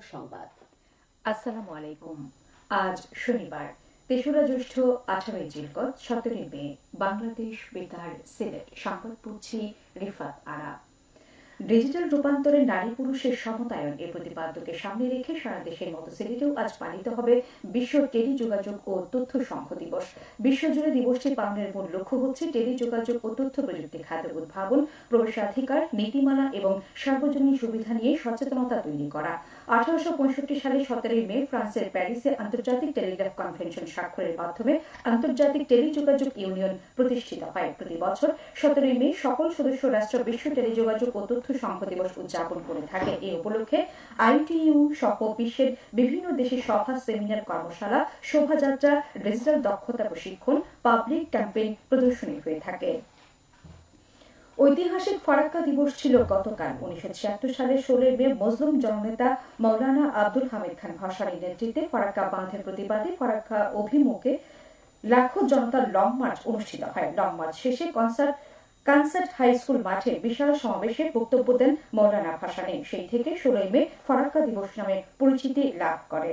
সংবাদ। আসসালামু আলাইকুম। আজ শনিবার, তেসরা জ্যৈষ্ঠ, আঠারোই জিলকত, সতেরোই মে, বাংলাদেশ বেতার সিলেট। সংবাদ পড়ছি রিফাত আরা। ডিজিটাল রূপান্তরে নারী পুরুষের সমতায়ন এই প্রতিপাদ্যকে সামনে রেখে সারা দেশের মতো সিলেটেও আজ পালিত হবে বিশ্ব টেলিযোগাযোগ ও তথ্য সংঘ দিবস। বিশ্বজুড়ে দিবসটি পালনের মূল লক্ষ্য হচ্ছে টেলিযোগাযোগ ও তথ্য প্রযুক্তি খাতের উদ্ভাবন, প্রবেশাধিকার, নীতিমালা এবং সার্বজনীন সুবিধা নিয়ে সচেতনতা তৈরি করা। আঠারোশো পঁয়ষট্টি সালে সতেরোই মে ফ্রান্সের প্যারিসে আন্তর্জাতিক টেলিগ্রাফ কনভেনশন স্বাক্ষরের মাধ্যমে আন্তর্জাতিক টেলিযোগাযোগ ইউনিয়ন প্রতিষ্ঠিত হয়। প্রতি বছর সতেরোই মে সকল সদস্য রাষ্ট্র বিশ্ব টেলিযোগাযোগ ও তথ্য সংঘ দিবস উদযাপন করে থাকে। এই উপলক্ষে আইটিইউ সহ বিশ্বের বিভিন্ন দেশের সভা, সেমিনার, কর্মশালা, শোভাযাত্রা ডিজিটাল দক্ষতা প্রশিক্ষণ, পাবলিক ক্যাম্পেইন প্রদর্শনী হয়ে থাকে। ঐতিহাসিক ফারাক্কা দিবস ছিল গতকাল। উনিশশো ছিয়াত্তর সালের ষোলোই মে মজলুম জননেতা মৌলানা আব্দুল হামিদ খান ভাসানির নেতৃত্বে ফারাক্কা বাঁধের প্রতিবাদে ফারাক্কা অভিমুখে লাখো জনতার লং মার্চ অনুষ্ঠিত হয়। লং মার্চ শেষে কনসার্ট কনসার্ট হাই স্কুল মাঠে বিশাল সমাবেশে বক্তব্য দেন মৌলানা ভাসানি। সেই থেকে ষোলোই মে ফরাক্কা দিবস নামে পরিচিতি লাভ করে।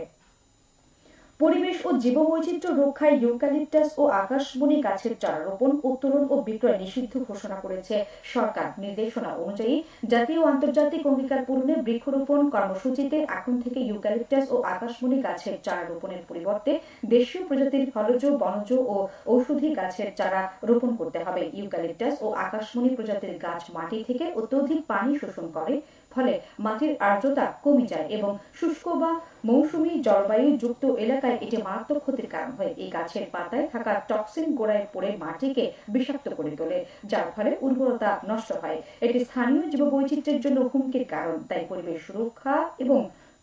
পরিবেশ ও জীববৈচিত্র্য রক্ষায় ইউক্যালিপটাস ও আকাশমণি গাছের চারা রোপণ উত্তোলন ও বিক্রয় নিষিদ্ধ ঘোষণা করেছে সরকার। নির্দেশনা অনুযায়ী জাতীয় আন্তর্জাতিক অঙ্গীকার পূরণে বৃক্ষরোপণ কর্মসূচিতে এখন থেকে ইউক্যালিপটাস ও আকাশমণি গাছের চারা রোপণের পরিবর্তে দেশীয় প্রজাতির ফলজ, বনজ ও ঔষধি গাছের চারা রোপণ করতে হবে। ইউক্যালিপটাস ও আকাশমণি প্রজাতির গাছ মাটি থেকে অত্যধিক পানি শোষণ করে, ফলে মাটির আর্দ্রতা কমে যায় এবং শুষ্ক বা মৌসুমী জলবায়ু যুক্ত এলাকায় এটি মারাত্মক ক্ষতির কারণ হয় এই গাছের পাতায় থাকা টক্সিন গোড়ায় পড়ে মাটিকে বিষাক্ত করে তোলে, যার ফলে উর্বরতা নষ্ট হয়। এটি স্থানীয় জীববৈচিত্র্যের জন্য হুমকির কারণ। তাই পরিবেশ সুরক্ষা এবং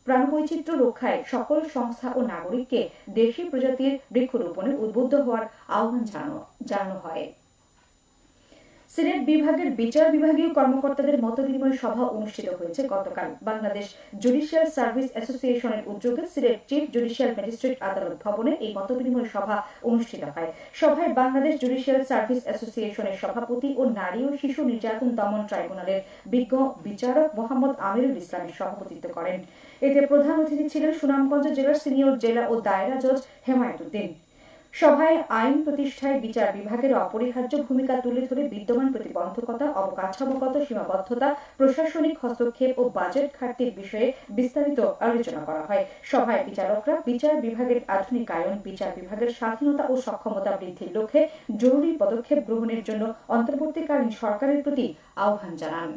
প্রাণবৈচিত্র্য রক্ষায় সকল সংস্থা ও নাগরিককে দেশি প্রজাতির বৃক্ষরোপণে উদ্বুদ্ধ হওয়ার আহ্বান জানানো হয়। সিলেট বিভাগের বিচার বিভাগীয় কর্মকর্তাদের মত বিনিময় সভা অনুষ্ঠিত হয়েছে গতকাল। বাংলাদেশ জুডিশিয়াল সার্ভিস অ্যাসোসিয়েশনের উদ্যোগে সিলেট চিফ জুডিশিয়াল ম্যাজিস্ট্রেট আদালত ভবনে এই মত বিনিময় সভা অনুষ্ঠিত হয়। সভায় বাংলাদেশ জুডিশিয়াল সার্ভিস অ্যাসোসিয়েশনের সভাপতি ও নারী ও শিশু নির্যাতন দমন ট্রাইব্যুনালের বিজ্ঞ বিচারক মোহাম্মদ আমিরুল ইসলামের সভাপতিত্ব করেন। এতে প্রধান অতিথি ছিলেন সুনামগঞ্জ জেলার সিনিয়র জেলা ও দায়রা জজ হেমায়তুদ্দিন সভায় আইন প্রতিষ্ঠায় বিচার বিভাগের অপরিহার্য ভূমিকা তুলে ধরে বিদ্যমান প্রতিবন্ধকতা, অবকাঠামোগত সীমাবদ্ধতা, প্রশাসনিক হস্তক্ষেপ ও বাজেট ঘাটতির বিষয়ে বিস্তারিত আলোচনা করা হয়। সভায় বিচারকরা বিচার বিভাগের আধুনিকায়ন, বিচার বিভাগের স্বাধীনতা ও সক্ষমতা বৃদ্ধির লক্ষ্যে জরুরি পদক্ষেপ গ্রহণের জন্য অন্তর্বর্তীকালীন সরকারের প্রতি আহ্বান জানান।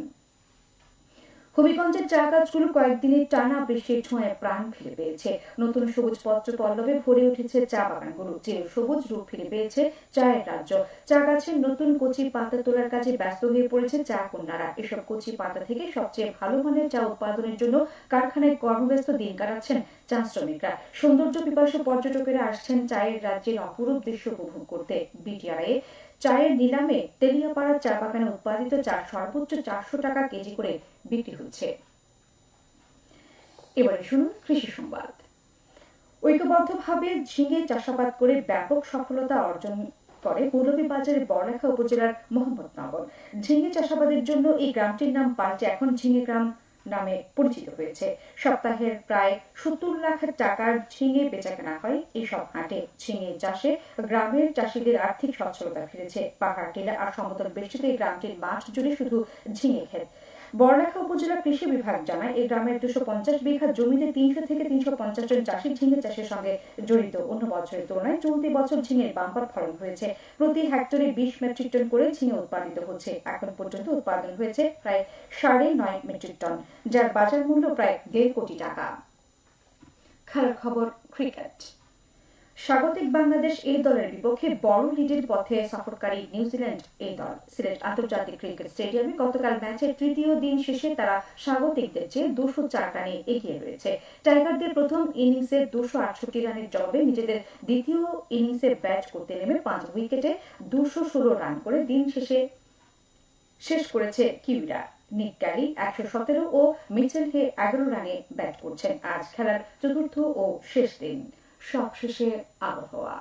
হবিগঞ্জের চা গাছগুলো কয়েকদিনের টানা বৃষ্টির ছোঁয়ায় প্রাণ ফিরে পেয়েছে। নতুন সবুজ পত্র পল্লবে ভরে উঠেছে চা বাগানগুলো চির সবুজ রূপ ফিরে পেয়েছে চায়ের রাজ্য। চা গাছের নতুন কচি পাতা তোলার কাজে ব্যস্ত হয়ে পড়েছে চা কন্যারা। এসব কচি পাতা থেকে সবচেয়ে ভালো মানের চা উৎপাদনের জন্য কারখানায় কর্মব্যস্ত দিন কাটাচ্ছেন চা শ্রমিকরা। সৌন্দর্য পিপাসু পর্যটকেরা আসছেন চায়ের রাজ্যের অপরূপ দৃশ্য উপভোগ করতে। বিটিআরএ চায়ের নিলামে তেলিয়াপাড়া চা বাগানে উৎপাদিত চা সর্বোচ্চ চারশো টাকা কেজি করে বিক্রি হচ্ছে। এবারে শুনুন কৃষি সংবাদ। ঐক্যবদ্ধভাবে ঝিঙে চাষাবাদ করে ব্যাপক সফলতা অর্জন করে মৌলভীবাজারের বড়লেখা উপজেলার মোহাম্মদনগর। ঝিঙে চাষাবাদের জন্য এই গ্রামটির নাম পাল্টে এখন ঝিঙে গ্রাম নামে পরিচিত হয়েছে। সপ্তাহের প্রায় সত্তর লাখ টাকার ঝিঙে বেচাকেনা হয় এইসব হাটে। ঝিঙে চাষে গ্রামের চাষিদের আর্থিক সচ্ছলতা ফিরেছে। পাহাড় টিলা আর সমতল বেষ্টিত এই গ্রামটির মাঠ জুড়ে শুধু ঝিঙে ক্ষেত। বড়লেখা উপজেলা কৃষি বিভাগ জানায়, এই গ্রামের দুশো পঞ্চাশ বিঘা জমিতে তিনশো থেকে তিনশো পঞ্চাশ জন চাষি ঝিঙে চাষের সঙ্গে জড়িত। অন্য বছরের তুলনায় চলতি বছর ঝিঙের বাম্পার ফলন হয়েছে। প্রতি হেক্টরে বিশ মেট্রিক টন করে ঝিঙে উৎপাদিত হচ্ছে। এখন পর্যন্ত উৎপাদন হয়েছে প্রায় সাড়ে নয় মেট্রিক টন, যার বাজার মূল্য প্রায় দেড় কোটি টাকা। খেলার খবর, ক্রিকেট। স্বাগতিক বাংলাদেশ এই দলের বিপক্ষে বড় লিডের পথে সফরকারী নিউজিল্যান্ড এই দল। সিলেট আন্তর্জাতিক ক্রিকেট স্টেডিয়ামে গতকাল ম্যাচের তৃতীয় দিন শেষে তারা স্বাগতিকদের চেয়ে দুশো চার রানে এগিয়ে রয়েছে। টাইগারদের প্রথম ইনিংসে দুশো আটষট্টি রানের জবাবে নিজেদের দ্বিতীয় ইনিংসে ব্যাট করতে নেমে পাঁচ উইকেটে দুশো ষোলো রান করে দিন শেষে শেষ করেছে কিউরা। নিক ক্যারি একশো সতেরো ও মিচেল হে এগারো রানে ব্যাট করছেন। আজ খেলার চতুর্থ ও শেষ দিন। সবশেষে আবহাওয়া।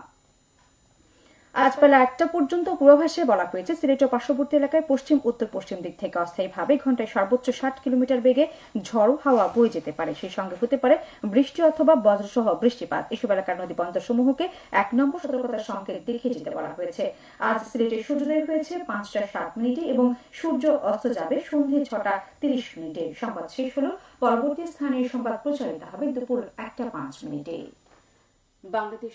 আজ বেলা একটা পর্যন্ত পূর্বাভাসে বলা হয়েছে সিলেট ও পার্শ্ববর্তী এলাকায় পশ্চিম, উত্তর, পশ্চিম দিক থেকে অস্থায়ীভাবে ঘন্টায় সর্বোচ্চ ষাট কিলোমিটার বেগে ঝড়ো হাওয়া বয়ে যেতে পারে। সেই সঙ্গে হতে পারে বৃষ্টি অথবা বজ্রসহ বৃষ্টিপাত। এসব এলাকার নদী বন্দর সমূহকে এক নম্বর সতর্কতার সংকেত দেখিয়ে যেতে বলা হয়েছে। আজ সিলেটে সূর্যোদয় হয়েছে পাঁচটা সাত মিনিটে এবং সূর্য অস্ত যাবে সন্ধে ছটা তিরিশ মিনিটে। সংবাদ শেষ হলো। পরবর্তী স্থানীয় সংবাদ প্রচারিত হবে দুপুর একটা পাঁচ মিনিটে। বাংলাদেশ